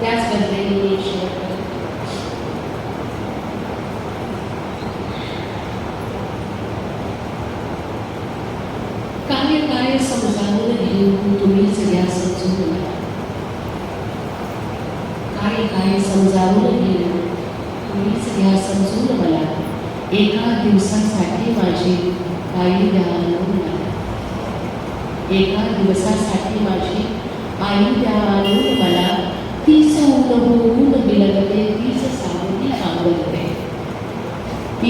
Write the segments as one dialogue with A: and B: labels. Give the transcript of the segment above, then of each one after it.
A: त्याच शेवट करते काय काय समजावून घेऊन तुम्ही सगळ्या समजून मला काय काय समजावून घेऊन तुम्ही सगळ्या समजून मला एका दिवसासाठी माझी आई द्या मला एका दिवसासाठी माझी आई द्या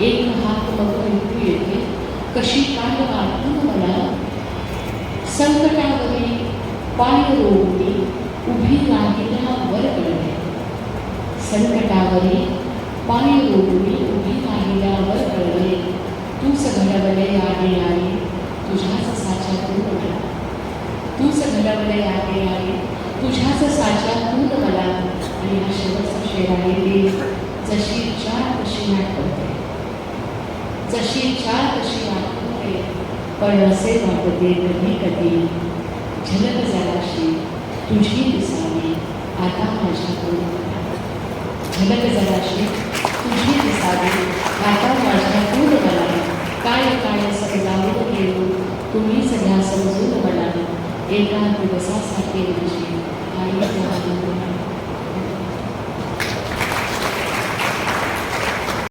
A: एक हात ऐकू येते कशी काय वाटून मला संकटावरी पाय रोवणी उभी राहिल्या वर कळले संकटावरी पाय रोवणी उभी राहिल्यावर कळले तूच घडवले आगे आगे तुझ्याच साच्यातून मला तूच घडवले आगे आगे तुझ्याच साच्यातून मला आणि हा शेवटचा शेर आहे ते जशी चार तशी आठवते जशी चार तशी आठवते पण असे वाटते कधी कधी झलक जराशी तुझी दिसावी आता माझ्याकडून. झलक जराशी तुझी दिसावी आता माझ्याकडून मला काय काय समजावून घेऊन तुम्ही सगळ्या समजून मला एका दिवसासाठी माझी आई